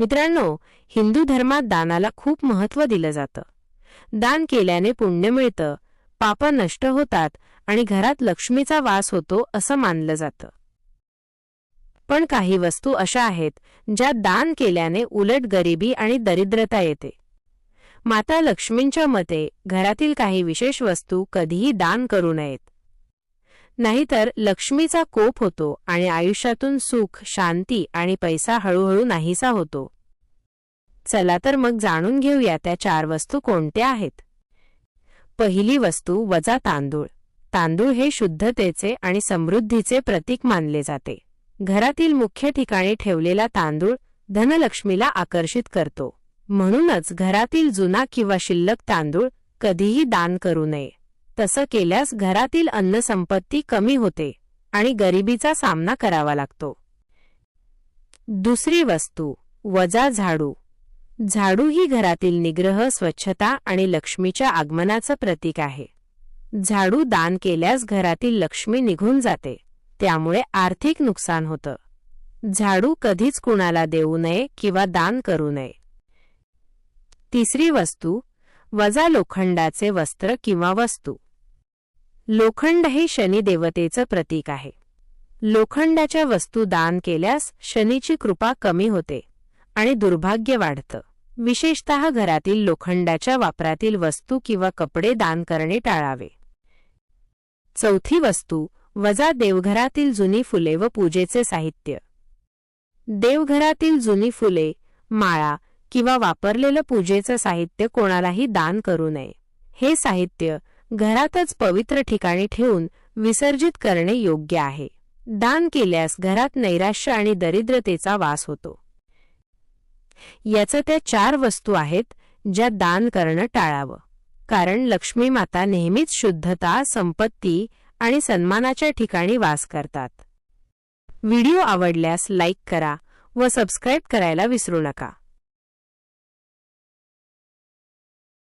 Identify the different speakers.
Speaker 1: मित्रांनो हिंदू धर्मात दानाला खूप महत्त्व दिलं जातं. दान केल्याने पुण्य मिळतं पाप नष्ट होतात आणि घरात लक्ष्मीचा वास होतो असं मानलं जातं. पण काही वस्तू अशा आहेत ज्या दान केल्याने उलट गरिबी आणि दरिद्रता येते. माता लक्ष्मींच्या मते घरातील काही विशेष वस्तू कधीही दान करू नयेत. नाहीतर लक्ष्मीचा कोप होतो आणि आयुष्यातून सुख शांती आणि पैसा हळूहळू नाहीसा होतो. चला तर मग जाणून घेऊया त्या चार वस्तू कोणत्या आहेत. पहिली वस्तू वजा तांदूळ. तांदूळ हे शुद्धतेचे आणि समृद्धीचे प्रतीक मानले जाते. घरातील मुख्य ठिकाणी ठेवलेला तांदूळ धनलक्ष्मीला आकर्षित करतो. म्हणूनच घरातील जुना किंवा शिल्लक तांदूळ कधीही दान करू नये. तसं केल्यास घरातील अन्नसंपत्ती कमी होते आणि गरिबीचा सामना करावा लागतो. दुसरी वस्तू वजा झाडू. झाडू ही घरातील निग्रह स्वच्छता आणि लक्ष्मीच्या आगमनाचं प्रतीक आहे. झाडू दान केल्यास घरातील लक्ष्मी निघून जाते त्यामुळे आर्थिक नुकसान होतं. झाडू कधीच कुणाला देऊ नये किंवा दान करू नये. तिसरी वस्तू वजा लोखंडाचे वस्त्र किंवा वस्तू. लोखंड हे शनिदेवतेचं प्रतीक आहे. लोखंडाच्या वस्तू दान केल्यास शनीची कृपा कमी होते आणि दुर्भाग्य वाढतं. विशेषतः घरातील लोखंडाच्या वापरातील वस्तू किंवा कपडे दान करणे टाळावे. चौथी वस्तू वजा देवघरातील जुनी फुले व पूजेचे साहित्य. देवघरातील जुनी फुले माळा किंवा वापरलेलं पूजेचं साहित्य कोणालाही दान करू नये. हे साहित्य घरातच पवित्र ठिकाणी ठेवून विसर्जित करणे योग्य आहे. दान केल्यास घरात नैराश्य आणि दरिद्रतेचा वास होतो. याचं त्या चार वस्तू आहेत ज्या दान करणं टाळावं. कारण लक्ष्मी माता नेहमीच शुद्धता संपत्ती आणि सन्मानाच्या ठिकाणी वास करतात. व्हिडिओ आवडल्यास लाईक करा व सबस्क्राईब करायला विसरू नका.